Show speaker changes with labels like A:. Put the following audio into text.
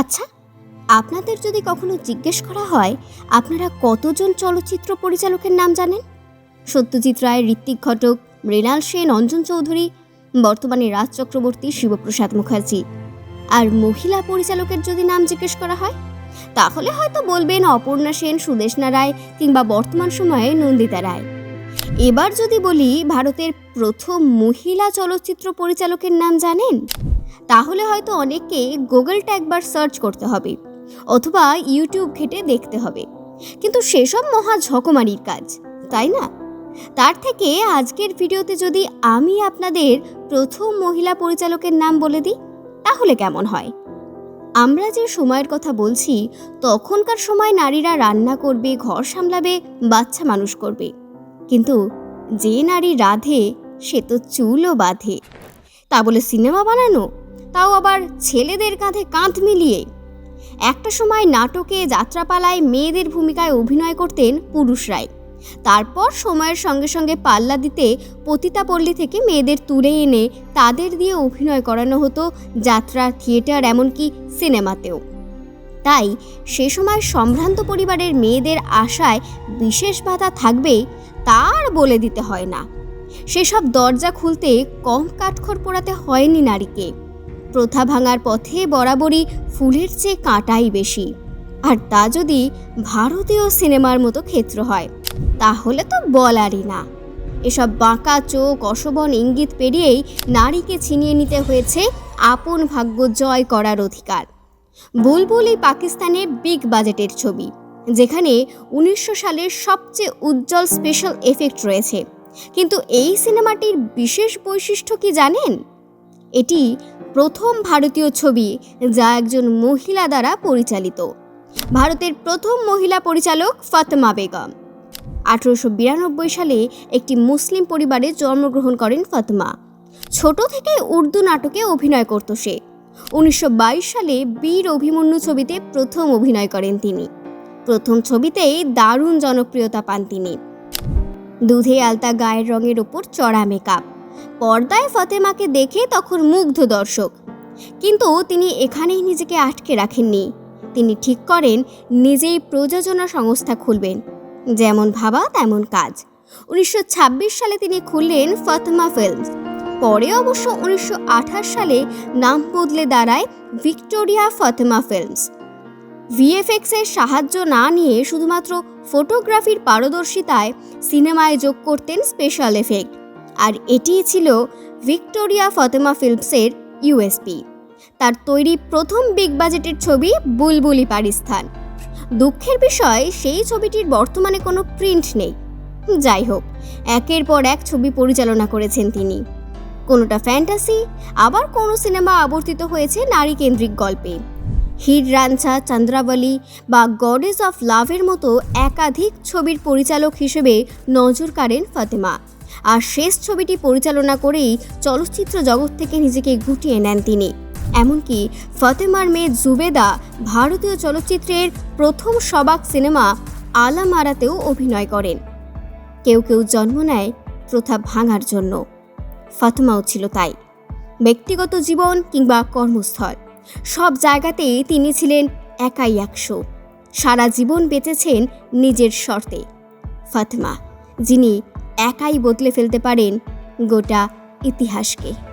A: আচ্ছা আপনাদের যদি কখনো জিজ্ঞেস করা হয়, আপনারা কতজন চলচ্চিত্র পরিচালকের নাম জানেন? সত্যজিৎ রায়, ঋত্বিক ঘটক, মৃণাল সেন, অঞ্জন চৌধুরী, বর্তমানে রাজ চক্রবর্তী, শিবপ্রসাদ মুখার্জি। আর মহিলা পরিচালকের যদি নাম জিজ্ঞেস করা হয়, তাহলে হয়তো বলবেন অপর্ণা সেন, সুদেশনা রায় কিংবা বর্তমান সময়ে নন্দিতা রায়। এবার যদি বলি, ভারতের প্রথম মহিলা চলচ্চিত্র পরিচালকের নাম জানেন? তাহলে হয়তো অনেককে গুগলটা একবার সার্চ করতে হবে, অথবা ইউটিউব ঘেটে দেখতে হবে। কিন্তু সেসব মহা ঝকমারির কাজ, তাই না? তার থেকে আজকের ভিডিওতে যদি আমি আপনাদের প্রথম মহিলা পরিচালকের নাম বলে দিই, তাহলে কেমন হয়? আমরা যে সময়ের কথা বলছি, তখনকার সময় নারীরা রান্না করবে, ঘর সামলাবে, বাচ্চা মানুষ করবে। কিন্তু যে নারী রাধে, সে তো চুলও বাঁধে। তা বলে সিনেমা বানানো? তাও আবার ছেলেদের কাঁধে কাঁধ মিলিয়ে একটা সময় নাটকে যাত্রাপালায় মেয়েদের ভূমিকায় অভিনয় করতেন পুরুষরাই তারপর সময়ের সঙ্গে সঙ্গে পাল্লা দিতে পতিতাপল্লী থেকে মেয়েদের তুলে এনে তাদের দিয়ে অভিনয় করানো হতো যাত্রা থিয়েটার এমনকি সিনেমাতেও। তাই সে সময় সম্ভ্রান্ত পরিবারের মেয়েদের আশায় বিশেষ বাধা থাকবেই তার বলে দিতে হয় না। সেসব দরজা খুলতে কম কাঠখড় পোড়াতে হয়নি নারীকে। প্রথা ভাঙার পথে বরাবরই ফুলের চেয়ে কাঁটাই বেশি। আর তা যদি ভারতীয় সিনেমার মতো ক্ষেত্র হয়, তাহলে তো বলারই না। এসব বাঁকা চোখ, অশোভন ইঙ্গিত পেরিয়েই নারীকে ছিনিয়ে নিতে হয়েছে আপন ভাগ্য জয় করার অধিকার। বুলবুল পাকিস্তানের বিগ বাজেটের ছবি, যেখানে উনিশশো সালের সবচেয়ে উজ্জ্বল স্পেশাল এফেক্ট রয়েছে। কিন্তু এই সিনেমাটির বিশেষ বৈশিষ্ট্য কি জানেন? এটি প্রথম ভারতীয় ছবি যা একজন মহিলা দ্বারা পরিচালিত। ভারতের প্রথম মহিলা পরিচালক ফাতেমা বেগম। আঠারোশো বিরানব্বই সালে একটি মুসলিম পরিবারে জন্মগ্রহণ করেন ফাতেমা। ছোট থেকে উর্দু নাটকে অভিনয় করত সে। উনিশশো বাইশ সালে বীর অভিমন্যু ছবিতে প্রথম অভিনয় করেন তিনি। প্রথম ছবিতেই দারুণ জনপ্রিয়তা পান তিনি। দুধে আলতা গায়ের রঙের ওপর চড়া মেকআপ। পর্দায় ফতেমাকে দেখে তখন মুগ্ধ দর্শক। কিন্তু তিনি এখানেই নিজেকে আটকে রাখেননি। তিনি ঠিক করেন, নিজেই প্রযোজনা সংস্থা খুলবেন। যেমন ভাবা, তেমন কাজ। উনিশশো ছাব্বিশ সালে তিনি খুললেন ফতেমা ফিল্মস। পরে অবশ্য উনিশশো আঠাশ সালে নাম বদলে দাঁড়ায় ভিক্টোরিয়া ফতেমা ফিল্মস। ভিএফএক্স এর সাহায্য না নিয়ে শুধুমাত্র ফটোগ্রাফির পারদর্শিতায় সিনেমায় যোগ করতেন স্পেশাল এফেক্ট। আর এটিই ছিল ভিক্টোরিয়া ফতেমা ফিল্মসের ইউএসপি। তার তৈরি প্রথম বিগ বাজেটের ছবি বুলবুলি পারিস্তান দুঃখের বিষয়, সেই ছবিটির বর্তমানে কোনো প্রিন্ট নেই। যাই হোক, একের পর এক ছবি পরিচালনা করেছেন তিনি। কোনোটা ফ্যান্টাসি, আবার কোনো সিনেমা আবর্তিত হয়েছে নারী কেন্দ্রিক গল্পে। হির রাঞ্চা, চন্দ্রাবলী বা গডেস অফ লাভের মতো একাধিক ছবির পরিচালক হিসেবে নজর কাড়েন ফাতেমা। আর শেষ ছবিটি পরিচালনা করেই চলচ্চিত্র জগৎ থেকে নিজেকে গুটিয়ে নেন তিনি। এমনকি ফতেমার মেয়ে জুবেদা ভারতীয় চলচ্চিত্রের প্রথম সবাক সিনেমা আলামারাতেও অভিনয় করেন। কেউ কেউ জন্ম নেয় প্রথা ভাঙার জন্য। ফাতেমাও ছিল তাই। ব্যক্তিগত জীবন কিংবা কর্মস্থল। সব জায়গাতেই তিনি ছিলেন একাই একশো। সারা জীবন বেঁচেছেন নিজের শর্তে। ফাতেমা, যিনি একাই বদলে ফেলতে পারেন গোটা ইতিহাসকে।